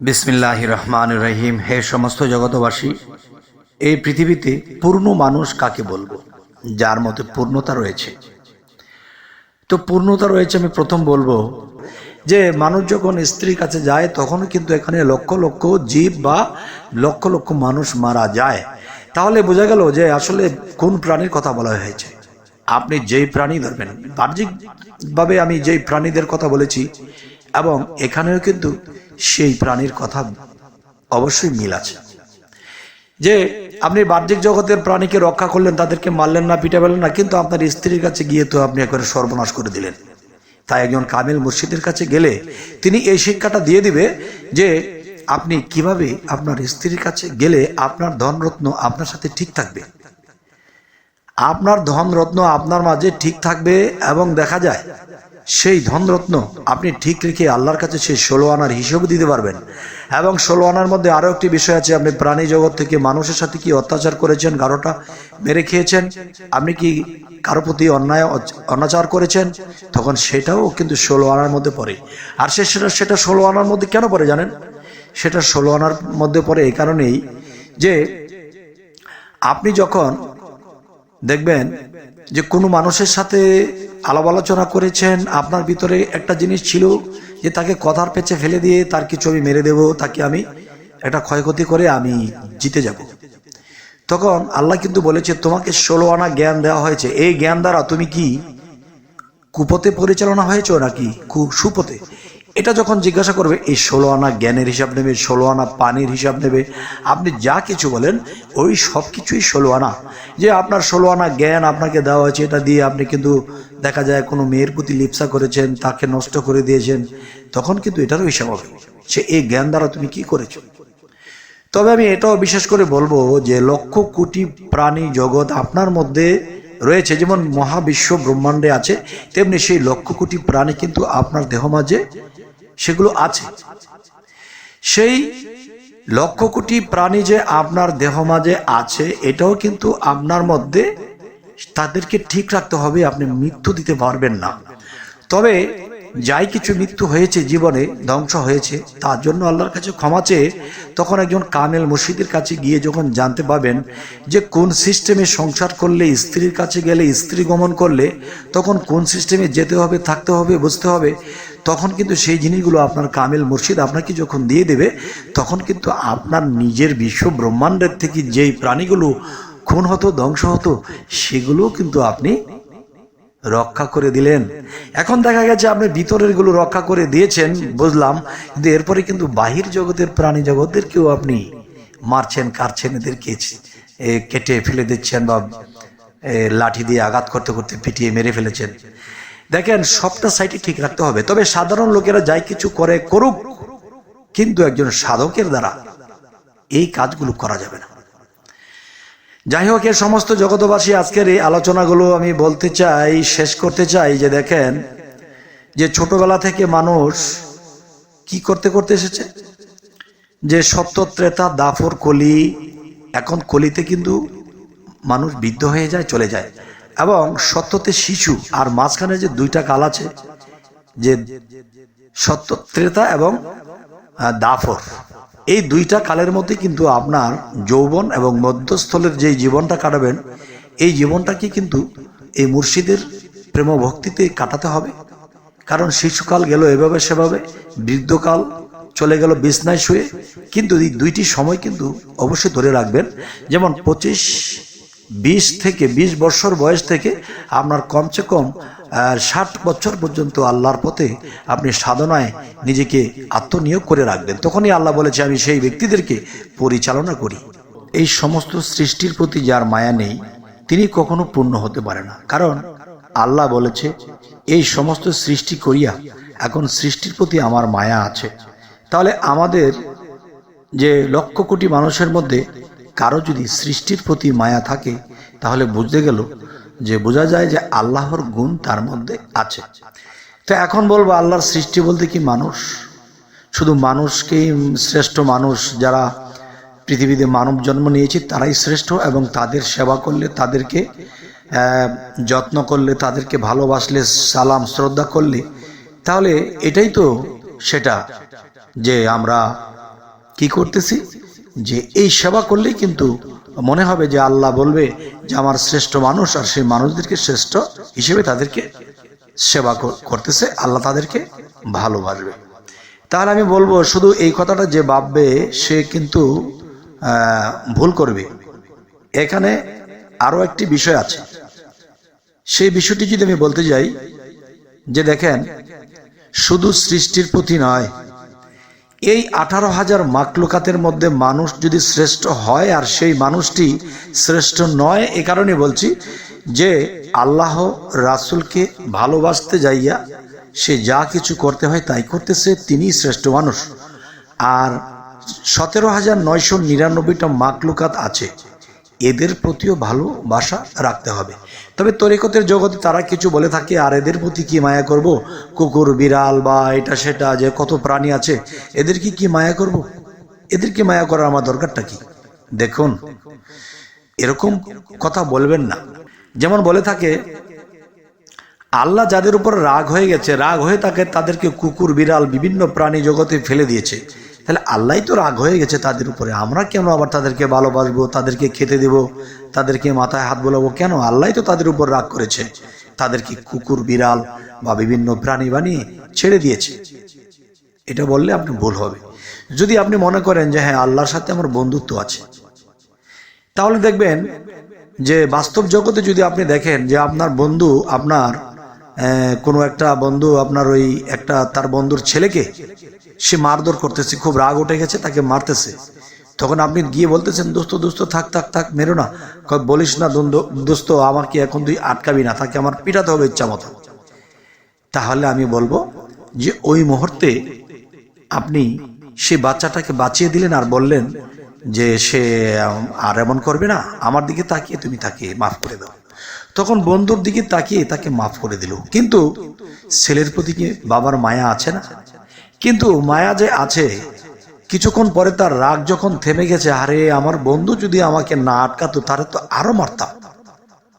বিসমিল্লাহ রহমান রহিম। হে সমস্ত জগতবাসী এই পৃথিবীতে পূর্ণ মানুষ কাকে বলব? যার মধ্যে পূর্ণতা রয়েছে। তো পূর্ণতা রয়েছে আমি প্রথম বলব যে, মানুষ যখন স্ত্রীর কাছে যায়, তখন কিন্তু এখানে লক্ষ লক্ষ জীব বা লক্ষ লক্ষ মানুষ মারা যায়। তাহলে বোঝা গেল যে, আসলে কোন প্রাণীর কথা বলা হয়েছে? আপনি যেই প্রাণী ধরবেন, বাহ্যিকভাবে আমি যেই প্রাণীদের কথা বলেছি, এবং এখানেও কিন্তু সেই প্রাণীর কথা অবশ্যই মিল আছে। যে আপনি বাহ্যিক জগতের প্রাণীকে রক্ষা করলেন, তাদেরকে মারলেন না পিটাবেলেন না, কিন্তু আপনার স্ত্রীর কাছে গিয়ে তো আপনি একবারে সর্বনাশ করে দিলেন। তাই একজন কামিল মুর্শিদের কাছে গেলে তিনি এই শিক্ষাটা দিয়ে দিবে যে আপনি কীভাবে আপনার স্ত্রীর কাছে গেলে আপনার ধনরত্ন আপনার সাথে ঠিক থাকবে। আপনার ধনরত্ন আপনার মাঝে ঠিক থাকবে এবং দেখা যায় সেই ধনরত্ন আপনি ঠিক রেখে আল্লাহর কাছে সেই ষোলো আনার হিসেব দিতে পারবেন। এবং ষোলো আনার মধ্যে আরও একটি বিষয় আছে, আপনি প্রাণী জগৎ থেকে মানুষের সাথে কি অত্যাচার করেছেন, কারোটা মেরে খেয়েছেন? আপনি কি কারও প্রতি অন্যায়, অনাচার করেছেন? তখন সেটাও কিন্তু ষোলো আনার মধ্যে পড়ে। আর সে সেটা সেটা ষোলো আনার মধ্যে কেন পড়ে জানেন? সেটা ষোলো আনার মধ্যে পড়ে এই কারণেই যে আপনি যখন দেখবেন যে কোনো মানুষের সাথে আলাপ আলোচনা করেছেন, আপনার ভিতরে একটা জিনিস ছিল যে তাকে কথার পেছে ফেলে দিয়ে তার কিছু আমি মেরে দেব, তাকে আমি একটা ক্ষয়ক্ষতি করে আমি জিতে যাব। তখন আল্লাহ কিন্তু বলেছে, তোমাকে ষোলো আনা জ্ঞান দেওয়া হয়েছে। এই জ্ঞান দ্বারা তুমি কি কুপথে পরিচালনা হয়েছ নাকি কু সুপথে এটা যখন জিজ্ঞাসা করবে, এই ষোলো আনা জ্ঞানের হিসাব নেবে, ষোলো আনা পানির হিসাব নেবে? আপনি যা কিছু বলেন, ওই সব কিছুই ষোলো আনা। যে আপনার ষোলো আনা জ্ঞান আপনাকে দেওয়া হয়েছে, এটা দিয়ে আপনি কিন্তু দেখা যায় কোনো মেয়ের প্রতি লিপসা করেছেন, তাকে নষ্ট করে দিয়েছেন, তখন কিন্তু এটারও হিসাব হবে। সে এই জ্ঞান দ্বারা তুমি কি করেছ? তবে আমি এটাও বিশেষ করে বলব যে লক্ষ কোটি প্রাণী জগৎ আপনার মধ্যে রয়েছে। যেমন মহাবিশ্ব ব্রহ্মাণ্ডে আছে, তেমনি সেই লক্ষ কোটি প্রাণী কিন্তু আপনার দেহ মাঝে সেগুলো আছে। সেই লক্ষ কোটি প্রাণী যে আপনার দেহ মাঝে আছে, এটাও কিন্তু আপনার মধ্যে তাদেরকে ঠিক রাখতে হবে, আপনি মৃত্যু দিতে পারবেন না। তবে যাই কিছু মৃত্যু হয়েছে জীবনে, ধ্বংস হয়েছে, তার জন্য আল্লাহর কাছে ক্ষমা চেয়ে তখন একজন কামেল মসজিদের কাছে গিয়ে যখন জানতে পাবেন যে কোন সিস্টেমে সংসার করলে, স্ত্রীর কাছে গেলে স্ত্রী গমন করলে, তখন কোন সিস্টেমে যেতে হবে, থাকতে হবে, বুঝতে হবে তখন কিন্তু সেই জিনিসগুলো আপনার কামেল মুর্শিদ আপনাকে যখন দিয়ে দেবে, তখন কিন্তু আপনার নিজের বিশ্ব ব্রহ্মাণ্ডের থেকে যেই প্রাণীগুলো খুন হতো, ধ্বংস হতো, সেগুলোও কিন্তু আপনি রক্ষা করে দিলেন। এখন দেখা গেছে আপনি ভিতরেরগুলো রক্ষা করে দিয়েছেন, বুঝলাম, কিন্তু এরপরে কিন্তু বাহির জগতের প্রাণী জগতেরকেও আপনি মারছেন, কাটছেন, এদেরকে কেটে ফেলে দিচ্ছেন বা লাঠি দিয়ে আঘাত করতে করতে পিটিয়ে মেরে ফেলেছেন। দেখেন, সবটা সাইডে ঠিক রাখতে হবে। তবে সাধারণ লোকেরা যাই কিছু করে করুক, কিন্তু একজন সাধকের দ্বারা এই কাজগুলো করা যাবে না। যাই হোক এর সমস্ত জগতবাসী আজকের এই আলোচনাগুলো আমি বলতে চাই, শেষ করতে চাই যে দেখেন, যে ছোটবেলা থেকে মানুষ কি করতে করতে এসেছে? যে সত্য ত্রেতা দাফর কলি, এখন কলিতে কিন্তু মানুষ বৃদ্ধ হয়ে যায়, চলে যায়। এবং সত্যতে শিশু, আর মাঝখানে যে দুইটা কাল আছে, যে সত্য ত্রেতা এবং দাফর, এই দুইটা কালের মধ্যে কিন্তু আপনার যৌবন এবং মধ্যস্থলের যে জীবনটা কাটাবেন, এই জীবনটাকে কিন্তু এই মুর্শিদের প্রেম ভক্তিতে কাটাতে হবে। কারণ শিশুকাল গেল এভাবে সেভাবে, বৃদ্ধকাল চলে গেল বিছনায় শুয়ে, কিন্তু এই দুইটি সময় কিন্তু অবশ্যই ধরে রাখবেন। যেমন পঁচিশ বিশ থেকে বিশ বছর বয়স থেকে আপনার কমসে কম ষাট বছর পর্যন্ত আল্লাহর পথে আপনি সাধনায় নিজেকে আত্মনিয়োগ করে রাখবেন। তখনই আল্লাহ বলেছে, আমি সেই ব্যক্তিদেরকে পরিচালনা করি। এই সমস্ত সৃষ্টির প্রতি যার মায়া নেই, তিনি কখনো পূর্ণ হতে পারে না। কারণ আল্লাহ বলেছে, এই সমস্ত সৃষ্টি করিয়া এখন সৃষ্টির প্রতি আমার মায়া আছে। তাহলে আমাদের যে লক্ষ কোটি মানুষের মধ্যে কারও যদি সৃষ্টির প্রতি মায়া থাকে, তাহলে বুঝতে গেল যে বোঝা যায় যে আল্লাহর গুণ তার মধ্যে আছে। তো এখন বলব, আল্লাহর সৃষ্টি বলতে কি মানুষ? শুধু মানুষকেই শ্রেষ্ঠ মানুষ যারা পৃথিবীতে মানব জন্ম নিয়েছে, তারাই শ্রেষ্ঠ এবং তাদের সেবা করলে, তাদেরকে যত্ন করলে, তাদেরকে ভালোবাসলে, সালাম, শ্রদ্ধা করলে, তাহলে এটাই তো সেটা যে আমরা কি করতেছি? যে এই সেবা করলেই কিন্তু মনে হবে যে আল্লাহ বলবে যে আমার শ্রেষ্ঠ মানুষ আর সেই মানুষদেরকে শ্রেষ্ঠ হিসেবে তাদেরকে সেবা করতেছে, আল্লাহ তাদেরকে ভালোবাসবে। তাহলে আমি বলব, শুধু এই কথাটা যে ভাববে, সে কিন্তু ভুল করবে। এখানে আরও একটি বিষয় আছে। সেই বিষয়টি যদি আমি বলতে যাই, যে দেখেন, শুধু সৃষ্টির প্রতি নয় এই আঠারো হাজার মাকলুকাতের মধ্যে মানুষ যদি শ্রেষ্ঠ হয়, আর সেই মানুষটি শ্রেষ্ঠ নয়, এ কারণে বলছি যে আল্লাহ রাসুলকে ভালোবাসতে যাইয়া সে যা কিছু করতে হয় তাই করতেছে তিনি শ্রেষ্ঠ মানুষ। আর সতেরো হাজার নয়শো নিরানব্বইটা মাকলুকাত আছে। এদের প্রতিও ভালোবাসা রাখতে হবে। তবে তরিকতের জগতে তারা কিছু বলে থাকে, আর এদের প্রতি কি মায়া করব? কুকুর, বিড়াল বা এটা সেটা যে কত প্রাণী আছে এদেরকে কি কি মায়া করব? এদেরকে মায়া করার আমার দরকারটা কি? দেখুন, এরকম কথা বলবেন না। যেমন বলে থাকে, আল্লাহ যাদের উপর রাগ হয়ে গেছে, রাগ হয়ে তাকে তাদেরকে কুকুর, বিড়াল, বিভিন্ন প্রাণী জগতে ফেলে দিয়েছে। তাহলে আল্লাহই তো রাগ হয়ে গেছে তাদের উপরে। আমরা কেন আবার তাদেরকে ভালোবাসবো, তাদেরকে খেতে দেব, তাদেরকে মাথায় হাত বোলাবো? কেন? আল্লাহই তো তাদের উপর রাগ করেছে। তাদেরকে কুকুর, বিড়াল বা বিভিন্ন প্রাণী বানিয়ে ছেড়ে দিয়েছে। এটা বললে আপনি ভুল হবে। যদি আপনি মনে করেন যে হ্যাঁ আল্লাহর সাথে আমার বন্ধুত্ব আছে, তাহলে দেখবেন যে, বাস্তব জগতে যদি আপনি দেখেন যে, আপনার বন্ধু, আপনার কোনো একটা বন্ধু, আপনার ওই একটা, তার বন্ধুর ছেলেকে সে মারধর করতেছে, খুব রাগ উঠে গেছে, তাকে মারতেছে। তখন আপনি গিয়ে বলতেছেন, দোস্ত দোস্ত, থাক থাক থাক, মেরো না। বলিস না দোস্ত আমাকে এখন তুই আটকাবি না, তাকে আমার পিটাতে হবে ইচ্ছা মতো। তাহলে আমি বলব যে, ওই মুহূর্তে আপনি সে বাচ্চাটাকে বাঁচিয়ে দিলেন আর বললেন যে, সে, আর এমন করবে না, আমার দিকে তাকিয়ে তুমি তাকে মাফ করে দাও। তখন বন্ধুর দিকে তাকিয়ে তাকে মাফ করে দিল। কিন্তু ছেলের প্রতি কি বাবার মায়া আছে না? কিন্তু মায়া যে আছে, কিছুক্ষণ পরে তার রাগ যখন থেমে গেছে, আরে, আমার বন্ধু যদি আমাকে না আটকাতো, তাহলে তো আরও মারতাম।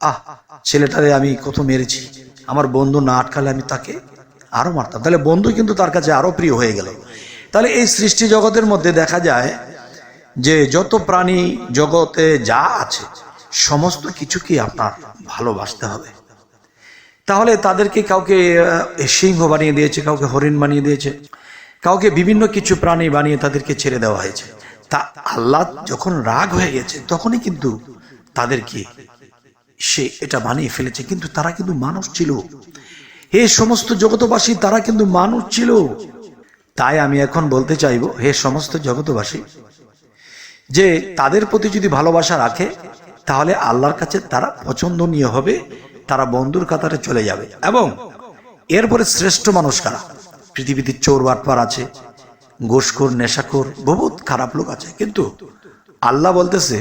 আহ, ছেলেটারে আমি কত মেরেছি। আমার বন্ধু না আটকালে আমি তাকে আরও মারতাম। তাহলে বন্ধু কিন্তু তার কাছে আরও প্রিয় হয়ে গেল। তাহলে এই সৃষ্টি জগতের মধ্যে দেখা যায় যে, যত প্রাণী জগতে যা আছে, সমস্ত কিছুকে আপনার ভালোবাসতে হবে। তাহলে তাদেরকে কাউকে সিংহ বানিয়ে দিয়েছে, কাউকে হরিণ বানিয়ে দিয়েছে। কাউকে বিভিন্ন কিছু প্রাণী বানিয়ে তাদেরকে ছেড়ে দেওয়া হয়েছে। তা আল্লাহ যখন রাগ হয়ে গেছে, তখনই কিন্তু তাদেরকে সে এটা বানিয়ে ফেলেছে। কিন্তু তারা কিন্তু মানুষ ছিল। হে সমস্ত জগতবাসী তারা কিন্তু মানুষ ছিল। তাই আমি এখন বলতে চাইব, হে সমস্ত জগতবাসী যে তাদের প্রতি যদি ভালোবাসা রাখে, তাহলে আল্লাহর কাছে তারা পছন্দনীয় হবে, তারা বন্ধুর কাতারে চলে যাবে। এবং এরপরে শ্রেষ্ঠ মানুষ কারা? পৃথিবীতে চোর, বাটপার আছে গোসখোর নেশাখোর, বহুত খারাপ লোক আছে। কিন্তু আল্লাহ বলতেছে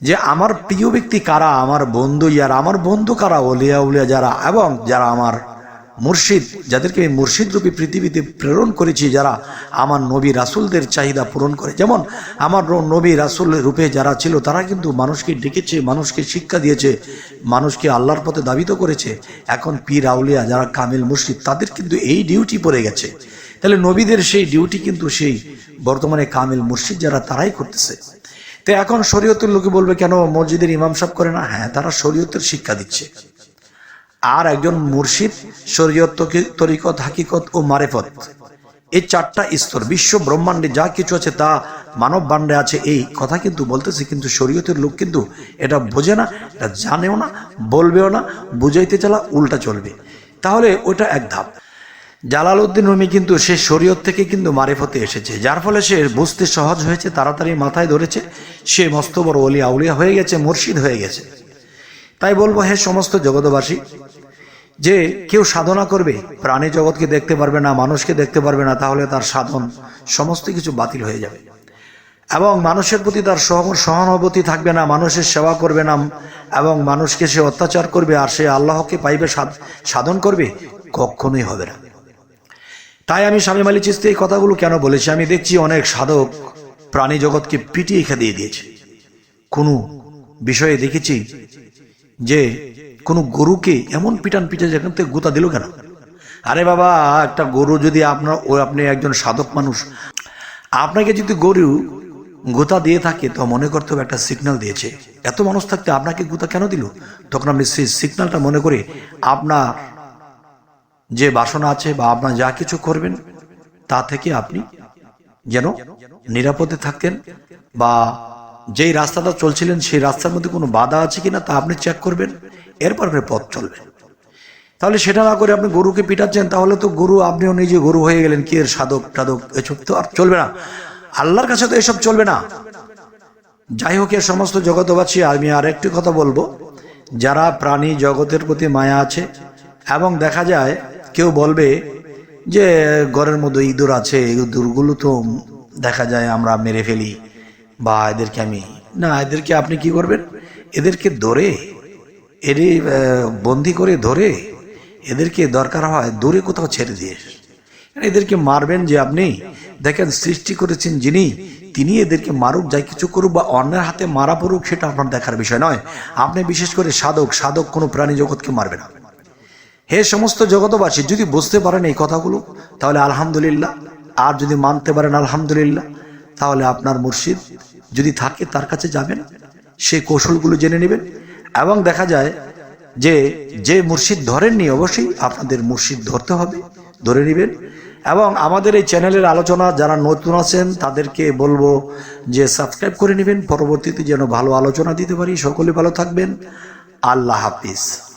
যে আমার প্রিয় ব্যক্তি কারা? আমার বন্ধু ইয়ার, আমার বন্ধু কারা? ওলিয়া উলিয়া যারা, এবং যারা আমার মুর্শিদ, যাদেরকে আমি মুর্শিদ রূপে পৃথিবীতে প্রেরণ করেছি, যারা আমার নবী রাসুলদের চাহিদা পূরণ করে। যেমন আমার নবী রাসুল রূপে যারা ছিল, তারা কিন্তু মানুষকে ডেকেছে, মানুষকে শিক্ষা দিয়েছে, মানুষকে আল্লাহর পথে দাবিত করেছে। এখন পীর আউলিয়া যারা কামিল মুর্শিদ, তাদের কিন্তু এই ডিউটি পড়ে গেছে। তাহলে নবীদের সেই ডিউটি কিন্তু সেই বর্তমানে কামিল মুর্শিদ যারা, তারাই করতেছে। তো এখন শরীয়তের লোকে বলবে, কেন মসজিদের ইমাম সাহেব করে না? হ্যাঁ তারা শরীয়তের শিক্ষা দিচ্ছে। আর একজন মুর্শিদ, শরীয়ত তরিকত, হাকিকত ও মারেফত। এই চারটা স্তর, বিশ্ব ব্রহ্মাণ্ডে যা কিছু আছে তা মানব বান্ডে আছে। এই কথা কিন্তু বলতেছে, কিন্তু শরীয়তের লোক কিন্তু এটা বোঝে না, এটা জানেও না, বলবেও না, বুঝাইতে চালা উল্টা চলবে। তাহলে ওটা এক ধাপ। জালাল উদ্দিন রুমি কিন্তু সে শরীয়ত থেকে কিন্তু মারিফতে এসেছে, যার ফলে সে বুঝতে সহজ হয়েছে, তাড়াতাড়ি মাথায় ধরেছে, সে মস্ত বড় অলিয়া আউলিয়া হয়ে গেছে, মুর্শিদ হয়ে গেছে। তাই বলব, হে সমস্ত জগতবাসী যে কেউ সাধনা করবে, প্রাণী জগৎকে দেখতে পারবে না, মানুষকে দেখতে পারবে না, তাহলে তার সাধন সমস্ত কিছু বাতিল হয়ে যাবে। এবং মানুষের প্রতি তার সহানুভূতি থাকবে না, মানুষের সেবা করবে না, এবং মানুষকে সে অত্যাচার করবে, আর সে আল্লাহকে পাইবে সাধ- সাধন করবে, কখনোই হবে না। তাই আমি স্বামী মালি চিস্তি এই কথাগুলো কেন বলেছি? আমি দেখছি অনেক সাধক প্রাণী জগৎকে পিটিয়ে খেদিয়ে দিয়েছে। কোনো বিষয়ে দেখেছি যে কোনো গরুকে এমন পিটান পিটে যেখান থেকে গুতা দিল কেন? আরে বাবা, একটা গরু যদি আপনার, ও আপনি একজন সাধক মানুষ, আপনাকে যদি গরু গোতা দিয়ে থাকে, তো মনে করতে হবে একটা সিগন্যাল দিয়েছে। এত মানুষ থাকতে আপনাকে গোতা কেন দিল? তখন আপনি সেই সিগন্যালটা মনে করে আপনার যে বাসনা আছে বা আপনার যা কিছু করবেন, তা থেকে আপনি যেন নিরাপদে থাকতেন বা যেই রাস্তাটা চলছিলেন, সেই রাস্তার মধ্যে কোনো বাধা আছে কিনা তা আপনি চেক করবেন, এরপর আপনি পথ চলবেন। তাহলে সেটা না করে আপনি গরুকে পিটাচ্ছেন, তাহলে তো গরু, আপনিও নিজে গরু হয়ে গেলেন, কি এর সাধক টাধক, এসব তো আর চলবে না। আল্লাহর কাছে তো এসব চলবে না। যাই হোক এর সমস্ত জগতবাসী আমি আর একটি কথা বলব, যারা প্রাণী জগতের প্রতি মায়া আছে, এবং দেখা যায়, কেউ বলবে যে, ঘরের মধ্যে ইঁদুর আছে ইঁদুরগুলো তো দেখা যায় আমরা মেরে ফেলি। বা এদেরকে আমি না এদেরকে আপনি কি করবেন? এদেরকে ধরে আহ, বন্দি করে ধরে এদেরকে দরকার হয় দূরে কোথাও ছেড়ে দিয়ে এদেরকে মারবেন যে আপনি দেখেন সৃষ্টি করেছেন যিনি তিনি এদেরকে মারুক যাই কিছু করুক বা অন্যের হাতে মারা পড়ুক সেটা আপনার দেখার বিষয় নয়। আপনি বিশেষ করে সাধক সাধক কোনো প্রাণী জগৎকে মারবে না। হে সমস্ত জগতবাসী যদি বুঝতে পারেন এই কথাগুলো তাহলে আলহামদুলিল্লাহ। আর যদি মানতে পারেন আলহামদুলিল্লাহ তাহলে আপনার মুর্শিদ যদি থাকে তার কাছে যাবেন সেই কৌশলগুলো জেনে নেবেন এবং দেখা যায় যে যে মুর্শিদ ধরেননি অবশ্যই আপনাদের মুর্শিদ ধরতে হবে, ধরে নেবেন। এবং আমাদের এই চ্যানেলের আলোচনা যারা নতুন আছেন, তাদেরকে বলব যে সাবস্ক্রাইব করে নেবেন। পরবর্তীতে যেন ভালো আলোচনা দিতে পারি। সকলে ভালো থাকবেন। আল্লাহ হাফিজ।